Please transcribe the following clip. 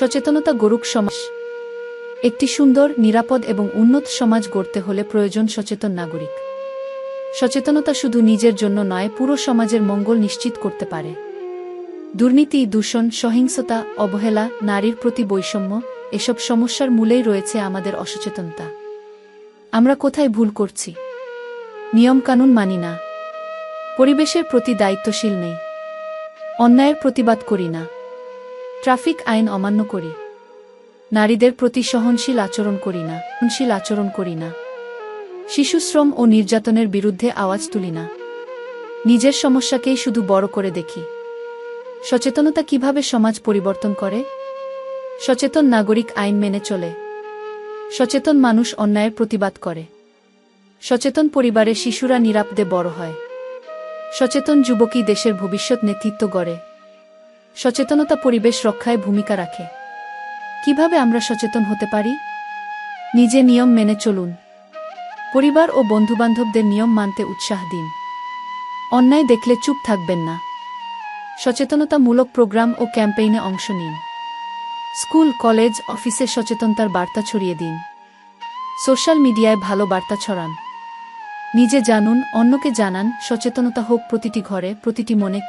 সচেতনতা গরুক সমাজ। একটি সুন্দর, নিরাপদ এবং উন্নত সমাজ গড়তে হলে প্রয়োজন সচেতন নাগরিক। সচেতনতা শুধু নিজের জন্য নয়, পুরো সমাজের মঙ্গল নিশ্চিত করতে পারে। দুর্নীতি, দূষণ, সহিংসতা, অবহেলা, নারীর প্রতি বৈষম্য, এসব সমস্যার মূলেই রয়েছে আমাদের অসচেতনতা। আমরা কোথায় ভুল করছি? নিয়মকানুন মানি না। পরিবেশের প্রতি দায়িত্বশীল নেই। অন্যায়ের প্রতিবাদ করি না। ট্রাফিক আইন অমান্য করি। নারীদের প্রতি সহনশীল আচরণ করি না, সহনশীল আচরণ করি না। শিশুশ্রম ও নির্যাতনের বিরুদ্ধে আওয়াজ তুলি না। নিজের সমস্যাকেই শুধু বড় করে দেখি। সচেতনতা কীভাবে সমাজ পরিবর্তন করে? সচেতন নাগরিক আইন মেনে চলে। সচেতন মানুষ অন্যায়ের প্রতিবাদ করে। সচেতন পরিবারে শিশুরা নিরাপদে বড় হয়। সচেতন যুবকই দেশের ভবিষ্যৎ নেতৃত্ব গড়ে। সচেতনতা পরিবেশ রক্ষায় ভূমিকা রাখে। কীভাবে আমরা সচেতন হতে পারি? নিজে নিয়ম মেনে চলুন। পরিবার ও বন্ধুবান্ধবদের নিয়ম মানতে উৎসাহ দিন। অন্যায় দেখলে চুপ থাকবেন না। সচেতনতামূলক প্রোগ্রাম ও ক্যাম্পেইনে অংশ নিন। স্কুল, কলেজ, অফিসে সচেতনতার বার্তা ছড়িয়ে দিন। সোশ্যাল মিডিয়ায় ভালো বার্তা ছড়ান। নিজে জানুন, অন্যকে জানান সচেতনতা হোক প্রতিটি ঘরে, প্রতিটি মনে